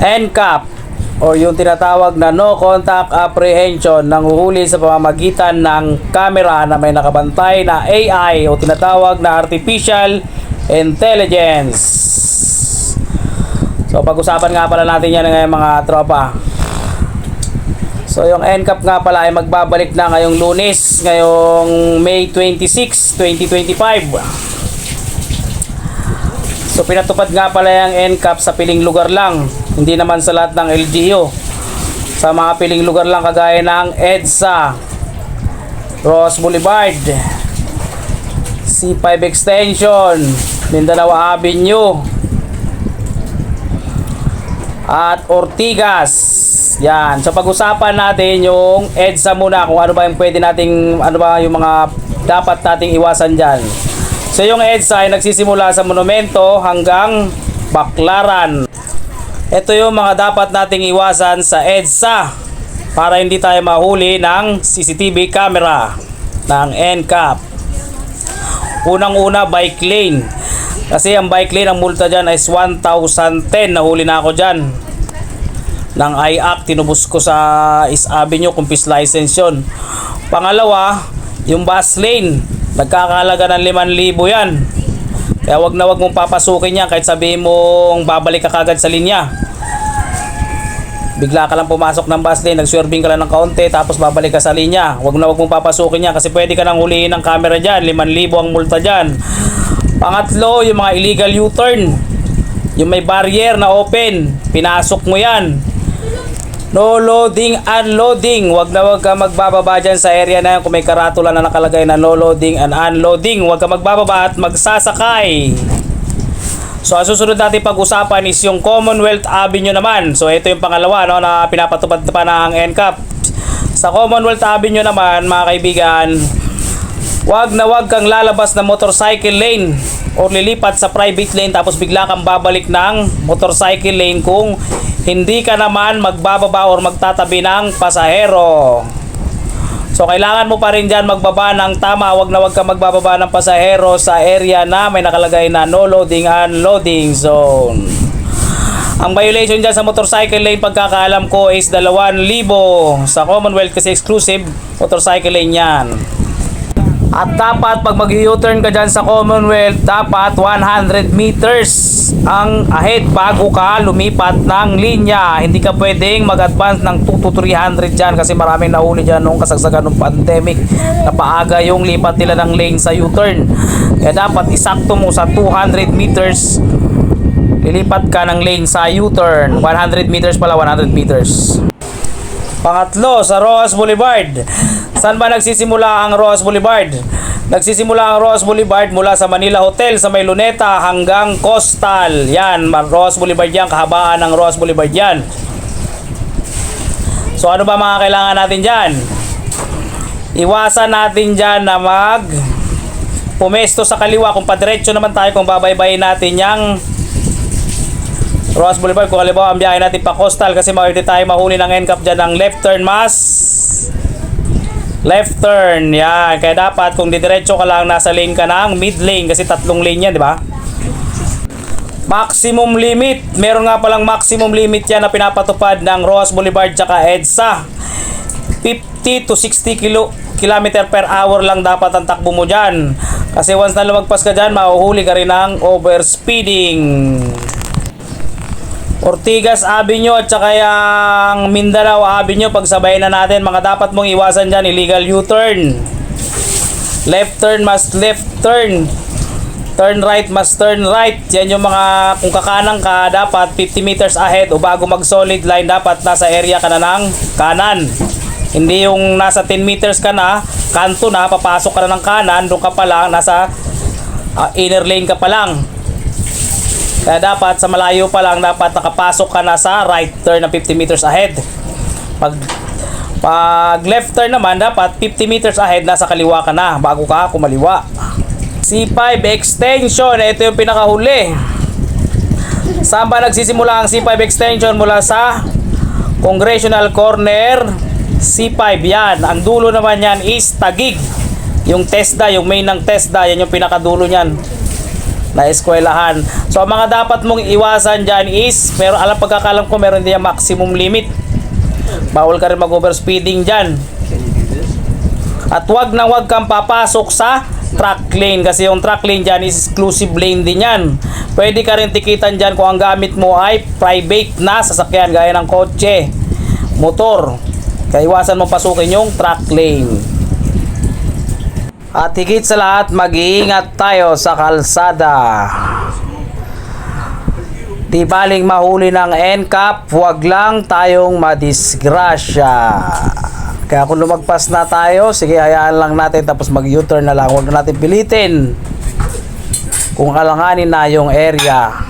NCAP o yung tinatawag na no contact apprehension nang uhuli sa pamamagitan ng camera na may nakabantay na AI o tinatawag na artificial intelligence. So pag-usapan nga pala natin yan ngayon mga tropa. So yung NCAP nga pala ay magbabalik na ngayong lunes, ngayong May 26, 2025. So pinatupad nga pala yung NCAP sa piling lugar lang, hindi naman sa lahat ng LGU. Sa mga piling lugar lang kagaya ng EDSA, Ross Boulevard, C5 Extension, Mindanao Avenue, at Ortigas. Yan. So pag-usapan natin yung EDSA muna kung ano ba yung pwede nating ano ba yung mga dapat nating iwasan diyan. So yung EDSA ay nagsisimula sa monumento hanggang Baklaran. Ito yung mga dapat nating iwasan sa EDSA para hindi tayo mahuli ng CCTV camera ng NCAP. Unang-una bike lane. Kasi ang bike lane, ang multa dyan is 1,010. Nahuli na ako dyan. Ng IAC, tinubos ko sa East Avenue, kumpis license yun. Pangalawa, yung bus lane. Nagkakalaga ng 5,000 yan. Kaya wag na wag mong papasukin yan kahit sabihin mong babalik ka kagad sa linya. Bigla ka lang pumasok ng bus lane, nagswerving ka lang ng kaunti, tapos babalik ka sa linya. Wag na wag mong papasukin yan kasi pwede ka nang huliin ng camera dyan. 5,000 ang multa dyan. Pangatlo, yung mga illegal U-turn. Yung may barrier na open, pinasok mo yan. No loading, unloading. Wag na wag ka magbababa dyan sa area na yan kung may karatula na nakalagay na no loading and unloading. Wag ka magbababa at magsasakay. So ang susunod natin pag-usapan is yung Commonwealth Avenue naman. So ito yung pangalawa no, na pinapatupad pa ng NCAP. Sa Commonwealth Avenue naman mga kaibigan, wag na wag kang lalabas ng motorcycle lane o lilipat sa private lane tapos bigla kang babalik ng motorcycle lane kung hindi ka naman magbababa or magtatabi ng pasahero. So kailangan mo pa rin dyan magbaba ng tama, wag na wag ka magbababa ng pasahero sa area na may nakalagay na no loading unloading zone. Ang violation dyan sa motorcycle lane pagkakaalam ko is 2,000 sa Commonwealth kasi exclusive motorcycle lane yan. At dapat pag mag-U-turn ka dyan sa Commonwealth, dapat 100 meters ang ahead bago ka lumipat ng linya. Hindi ka pwedeng mag-advance ng 2 to 300 dyan kasi maraming nahuli dyan nung kasagsagan ng pandemic na paaga yung lipat nila ng lane sa U-turn. Kaya dapat isakto mo sa 200 meters lilipat ka ng lane sa U-turn. 100 meters pala, 100 meters. Pangatlo, sa Roas Boulevard. Saan ba nagsisimula ang Roas Boulevard? Nagsisimula ang Roas Boulevard mula sa Manila Hotel sa May Luneta hanggang Coastal. Yan, Roas Boulevard yan, kahabaan ng Roas Boulevard yan. So ano ba mga kailangan natin dyan? Iwasan natin dyan na mag pumesto sa kaliwa. Kung padiretso naman tayo, kung babaybayin natin yung Ross Boulevard, kung halimbawa ang biyahe natin pa coastal kasi mawerte tayo mahuli ng NCAP dyan ng left turn mas left turn, yan. Kaya dapat kung didiretso ka lang, nasa lane ka ng mid lane kasi tatlong lane yan, di ba? Maximum limit. Meron nga palang maximum limit yan na pinapatupad ng Roas Boulevard tsaka EDSA. 50 to 60 kilo, kilometer per hour lang dapat ang takbo mo dyan. Kasi once na lumagpas ka dyan, mahuhuli ka rin ng overspeeding. Ortigas Avenue at saka yung Mindanao Avenue pagsabay na natin. Mga dapat mong iwasan dyan illegal U-turn. Left turn must left turn. Turn right must turn right. Yan yung mga kung kakanang ka dapat 50 meters ahead. O bago mag solid line dapat nasa area ka na ng kanan. Hindi yung nasa 10 meters ka na kanto na papasok ka na ng kanan. Doon ka pa lang nasa ah, inner lane ka pa lang kaya dapat sa malayo pa lang dapat nakapasok ka na sa right turn na 50 meters ahead. Pag pag left turn naman dapat 50 meters ahead nasa kaliwa ka na bago ka kumaliwa. C5 extension, ito yung pinakahuli. Saan ba nagsisimula ang C5 extension mula sa Congressional Corner C5 yan. Ang dulo naman yan is Tagig. Yung TESDA, yung main ng TESDA, yan yung pinakadulo niyan. Na eskwelahan. So, ang mga dapat mong iwasan dyan is, pero alam pagkakalam ko, meron din yung maximum limit. Bawal ka rin mag-overspeeding dyan. At wag na wag kang papasok sa track lane kasi yung track lane dyan is exclusive lane din yan. Pwede ka rin tikitan dyan kung ang gamit mo ay private na sasakyan gaya ng kotse, motor. Kaya iwasan mo pasukin yung track lane. At higit sa lahat, mag-iingat tayo sa kalsada. Di baling mahuli ng NCAP, huwag lang tayong madisgrasya. Kaya kung lumagpas na tayo, sige hayaan lang natin tapos mag-U-turn na lang. Huwag na natin pilitin kung alanganin na yung area.